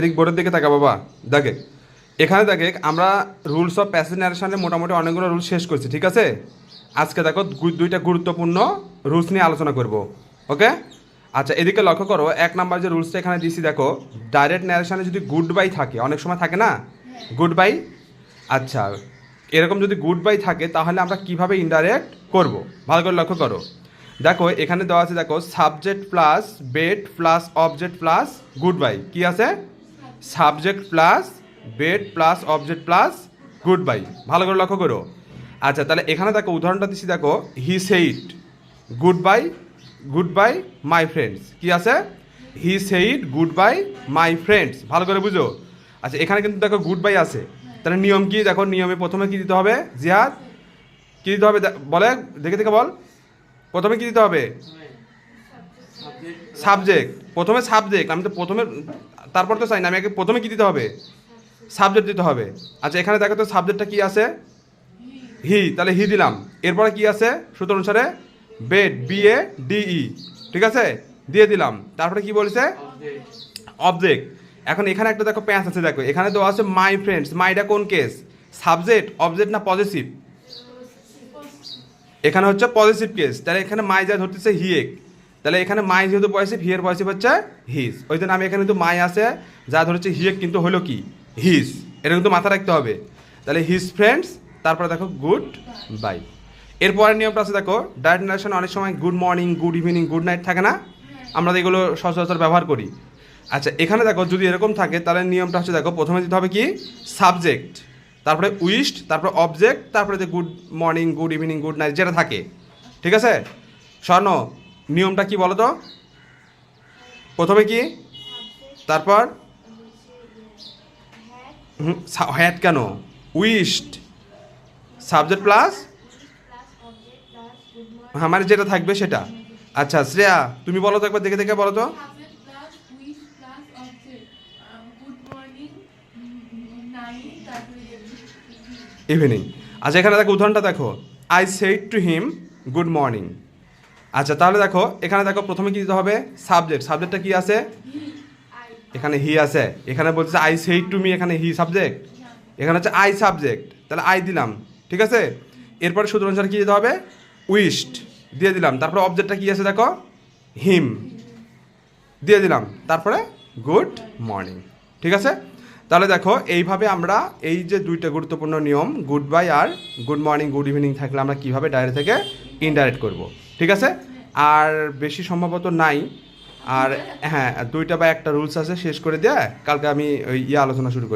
এদিক বোর্ডের দিকে তাকা বাবা। দেখে। এখানে দেখে আমরা রুলস অফ প্যাসেজ মোটামুটি অনেকগুলো রুলস শেষ করছি, ঠিক আছে? আজকে দেখো দুইটা গুরুত্বপূর্ণ রুলস নিয়ে আলোচনা করব ওকে আচ্ছা এদিকে লক্ষ্য করো, এক নাম্বার যে রুলসটা এখানে দিয়েছি দেখো ডাইরেক্ট ন্যারেশনে যদি গুড বাই থাকে, অনেক সময় থাকে না? গুড বাই আচ্ছা এরকম যদি গুড বাই থাকে, তাহলে আমরা কীভাবে ইনডাইরেক্ট করব? ভালো করে লক্ষ্য করো। দেখো, এখানে দেওয়া আছে দেখো subject plus bed plus object plus good bye কি আছে? Subject plus bed plus object plus good bye ভালো করে লক্ষ্য করো। আচ্ছা তাহলে এখানে দেখো উদাহরণটা দিচ্ছি দেখো he said good bye good bye my friends. কি আছে? He said good bye my friends. ভালো করে বুঝো। আচ্ছা এখানে কিন্তু দেখো গুড বাই আছে। তাহলে নিয়ম কি? দেখো নিয়মে প্রথমে কি দিতে হবে? জিহাদ। কি দিতে হবে? বলে দেখে দেখে বল। প্রথমে কি দিতে হবে? সাবজেক্ট। প্রথমে সাবজেক্ট। আমি তো প্রথমে তারপর তো চাই না, আমি প্রথমে কি দিতে হবে? সাবজেক্ট দিতে হবে। আচ্ছা এখানে দেখো তো সাবজেক্টটা কি আছে? হি তাহলে হি দিলাম। এরপরে কি আছে? সূত্র অনুসারে বেড বি এ ডিই ঠিক আছে? দিয়ে দিলাম। তারপরে কি বলছে? অবজেক্ট এখন এখানে একটা দেখো প্যাঁচ আছে, দেখো। এখানে তো আছে মাই ফ্রেন্ডস মাইটা কোন কেস সাবজেক্ট অবজেক্ট না পজিটিভ এখানে হচ্ছে পজিটিভ কেস তাহলে এখানে মাই যা ধরতেছে হিয়েক তাহলে এখানে মাই যেহেতু পজিটিভ হিয়ের পজিটিভ হচ্ছে হিস ওই জন্য আমি এখানে কিন্তু মাই আছে, যা ধরেছে হিয়েক কিন্তু হলো কি? হিস এটা কিন্তু মাথা রাখতে হবে। তাহলে হিস ফ্রেন্ডস তারপরে দেখো গুড বাই এরপরের নিয়মটা আছে দেখো ডায়েট নারেশন অনেক সময় good morning good evening good night থাকে না? আমরা এগুলো সচরাচর ব্যবহার করি। আচ্ছা এখানে দেখো যদি এরকম থাকে, তাহলে নিয়মটা হচ্ছে দেখো, প্রথমে দিতে হবে কি? সাবজেক্ট তারপরে উইস্ট তারপরে অবজেক্ট তারপরে যে good morning good evening good night যেটা থাকে। ঠিক আছে? স্বর্ণ নিয়মটা কি বলো তো? প্রথমে কি? তারপর? হ্যাট কেন? Wished subject plus? মানে যেটা থাকবে সেটা। আচ্ছা শ্রেয়া, তুমি বলো তো একবার দেখে দেখে বলো তো. ইভিনিং আচ্ছা এখানে দেখো উদাহরণটা দেখো। I said to him good morning আচ্ছা তাহলে দেখো, এখানে দেখো প্রথমে কি দিতে হবে? সাবজেক্ট সাবজেক্টটা কি আছে? এখানে হি আছে। এখানে বলছে আই সেইড টু মি এখানে হি সাবজেক্ট এখানে হচ্ছে আই সাবজেক্ট তাহলে আই দিলাম। ঠিক আছে? এরপরে সূত্র অনুসারে কি দিতে হবে? উইস্ট দিয়ে দিলাম। তারপরে অবজেক্টটা কি আছে দেখো? হিম দিয়ে দিলাম। তারপরে গুড মর্নিং ঠিক আছে? তাহলে দেখো, এইভাবে আমরা এই যে দুইটা গুরুত্বপূর্ণ নিয়ম গুড বাই আর গুড মর্নিং গুড ইভিনিং থাকলে আমরা কীভাবে ডাইরেক্ট থেকে ইনডাইরেক্ট করব? ঠিক আছে? আর বেশি সম্ভবত নাই। আর হ্যাঁ দুইটা বা একটা রুলস আছে, শেষ করে দেয়া কালকে আমি ওই ইয়ে আলোচনা শুরু করি।